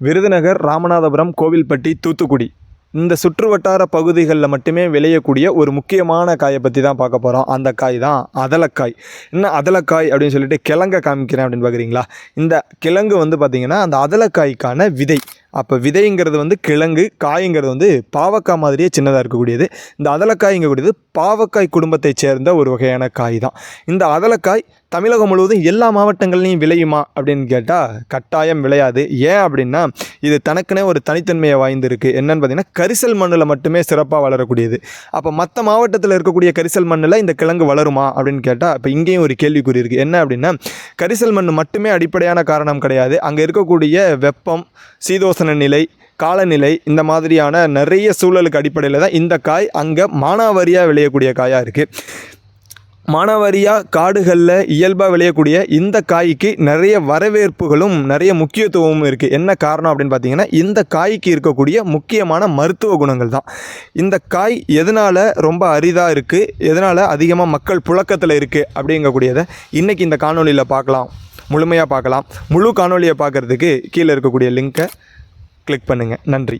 விருதுநகர் ராமநாதபுரம் கோவில்பட்டி தூத்துக்குடி. இந்த சுற்று வட்டார பகுதிகளில் மட்டுமே விளையக்கூடிய ஒரு முக்கியமான காயை பற்றி தான் பார்க்க போகிறோம் அந்த காய் தான் அதலக்காய். என்ன அதலக்காய் அப்படின்னு சொல்லிட்டு கிழங்க காமிக்கிறேன் அப்படின்னு பார்க்குறீங்களா இந்த கிழங்கு வந்து பார்த்திங்கன்னா அந்த அதலக்காய்க்கான விதை. அப்போ விதைங்கிறது வந்து கிழங்கு காய்ங்கிறது வந்து பாவக்காய் மாதிரியே சின்னதாக இருக்கக்கூடியது. இந்த அதலக்காய்ங்கக்கூடியது பாவக்காய் குடும்பத்தைச் சேர்ந்த ஒரு வகையான காய் தான். இந்த அதலக்காய் தமிழகம் முழுவதும் எல்லா மாவட்டங்கள்லையும் விளையுமா அப்படின்னு கேட்டால் கட்டாயம் விளையாது. ஏன் அப்படின்னா இது தனக்குனே ஒரு தனித்தன்மையை வாய்ந்திருக்கு. என்னன்னு பார்த்தீங்கன்னா கரிசல் மண்ணில் மட்டுமே சிறப்பாக வளரக்கூடியது. அப்போ மற்ற மாவட்டத்தில் இருக்கக்கூடிய கரிசல் மண்ணில் இந்த கிழங்கு வளருமா அப்படின்னு கேட்டால் இப்போ இங்கேயும் ஒரு கேள்விக்குறி இருக்குது என்ன அப்படின்னா கரிசல் மண் மட்டுமே அடிப்படையான காரணம் கிடையாது. அங்கே இருக்கக்கூடிய வெப்பம் சீதோசன நிலை காலநிலை இந்த மாதிரியான நிறைய சூழலுக்கு அடிப்படையில் தான் இந்த காய் அங்கே மானாவாரியாக விளையக்கூடிய காயாக இருக்குது மானாவாரியாக காடுகளில் இயல்பாக விளையக்கூடிய இந்த காய்க்கு நிறைய வரவேற்புகளும் நிறைய முக்கியத்துவமும் இருக்குது என்ன காரணம் அப்படின்னு பார்த்தீங்கன்னா இந்த காய்க்கு இருக்கக்கூடிய முக்கியமான மருத்துவ குணங்கள் தான். இந்த காய் எதனால் ரொம்ப அரிதாக இருக்குது எதனால் அதிகமாக மக்கள் புழக்கத்தில் இருக்குது அப்படிங்கக்கூடியதை இன்றைக்கி இந்த காணொலியில் பார்க்கலாம். முழுமையாக பார்க்கலாம். முழு காணொலியை பார்க்குறதுக்கு கீழே இருக்கக்கூடிய லிங்க்கை கிளிக் பண்ணுங்கள் நன்றி.